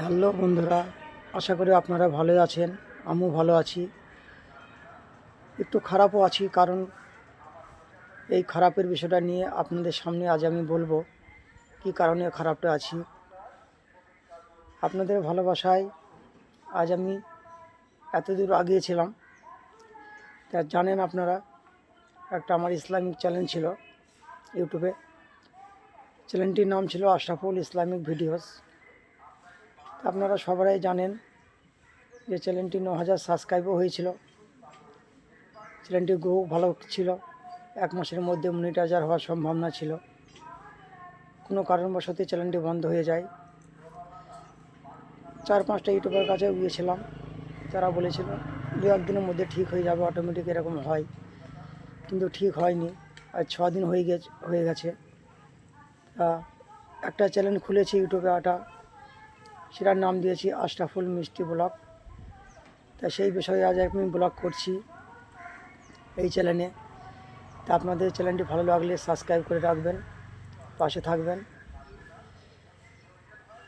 Hello বন্ধুরা, আশা করি আপনারা ভালো আছেন, আমিও ভালো আছি। একটু খারাপও আছি কারণ এই খারাপের বিষয়টা নিয়ে আপনাদের সামনে আজ আমি বলব, কী কারণে খারাপটা আছি। আপনাদের ভালোবাসায় আজ আমি এত দূর আগিয়েছিলাম তা জানেন আপনারা, একটা আমার ইসলামিক চ্যানেল ছিল, ইউটিউবে। চ্যানেলটির নাম ছিল আশরাফুল ইসলামিক ভিডিওস। আপনারা সবাই জানেন যে চ্যানেলটি ন হাজার সাবস্ক্রাইবও হয়েছিল। চ্যানেলটি গ্রো ভালো ছিল। এক মাসের মধ্যে মনিটাইজার হওয়ার সম্ভাবনা ছিল। কোনো কারণবশত চ্যানেলটি বন্ধ হয়ে যায়। চার পাঁচটা ইউটিউবের কাছেও গিয়েছিলাম। তারা বলেছিল, দু একদিনের মধ্যে ঠিক হয়ে যাবে অটোমেটিক এরকম হয়। কিন্তু ঠিক হয়নি। আজ ছ দিন হয়ে গেছে হয়ে গেছে। একটা চ্যানেল খুলেছি ইউটিউবে একটা সেটার নাম দিয়েছি আশরাফুল মিষ্টি ব্লগ। তা সেই বিষয়ে আজ আমি ব্লগ করছি এই চ্যানেলে। তা আপনাদের চ্যানেলটি ভালো লাগলে সাবস্ক্রাইব করে রাখবেন, পাশে থাকবেন।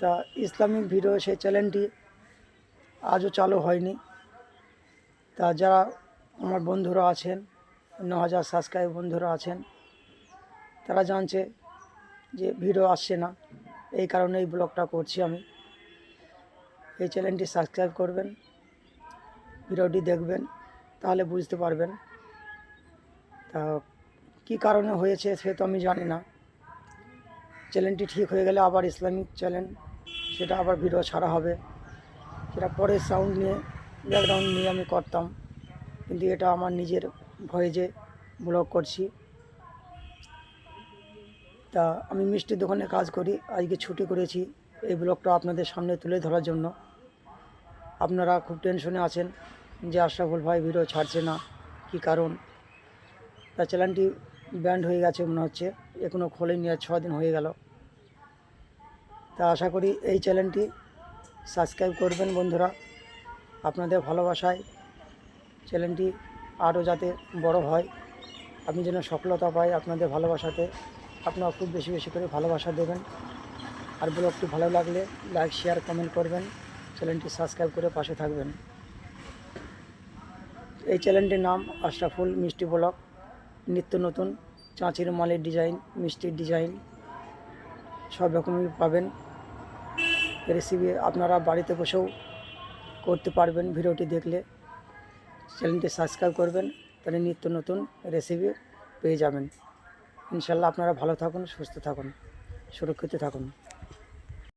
তা ইসলামিক ভিডিও সেই চ্যানেলটি আজও চালু হয়নি। তা যারা আমার বন্ধুরা আছেন, ন হাজার সাবস্ক্রাইব বন্ধুরা আছেন, তারা জানছে যে ভিডিও আসছে না, এই কারণে এই ব্লগটা করছি আমি। এই চ্যানেলটি সাবস্ক্রাইব করবেন, ভিডিওটি দেখবেন, তাহলে বুঝতে পারবেন। তা কী কারণে হয়েছে সে তো আমি জানি না। চ্যানেলটি ঠিক হয়ে গেলে আবার ইসলামিক চ্যানেল, সেটা আবার ভিডিও ছাড়া হবে। সেটা পরে সাউন্ড নিয়ে ব্যাকগ্রাউন্ড নিয়ে আমি করতাম, কিন্তু এটা আমার নিজের ভয়েজে ব্লগ করছি। তা আমি মিষ্টির দোকানে কাজ করি, আজকে ছুটি করেছি। এই ব্লগটা আপনাদের সামনে তুলে ধরার জন্য। আপনারা খুব টেনশনে আছেন যে আশরাফুল ভাই ভিডিও ছাড়ছে না, কী কারণ? তার চ্যানেলটি ব্যান্ড হয়ে গেছে মনে হচ্ছে এখনও আর ছ দিন হয়ে গেল। তা আশা করি এই চ্যানেলটি সাবস্ক্রাইব করবেন বন্ধুরা। আপনাদের ভালোবাসায় চ্যানেলটি আরও যাতে বড় হয়, আমি যেন সফলতা পাই আপনাদের ভালোবাসাতে, আপনারা খুব বেশি বেশি করে ভালোবাসা দেবেন। আর ব্লগটি ভালো লাগলে লাইক, শেয়ার, কমেন্ট করবেন। চ্যানেলটি সাবস্ক্রাইব করে পাশে থাকবেন। এই চ্যানেলটির নাম আশরাফুল মিষ্টি ব্লগ। নিত্য নতুন চাঁচির মালের ডিজাইন, মিষ্টির ডিজাইন, সব রকমই পাবেন। রেসিপি আপনারা বাড়িতে বসেও করতে পারবেন ভিডিওটি দেখলে। চ্যানেলটি সাবস্ক্রাইব করবেন, তাহলে নিত্য নতুন রেসিপি পেয়ে যাবেন। ইনশাল্লাহ আপনারা ভালো থাকুন, সুস্থ থাকুন, সুরক্ষিত থাকুন।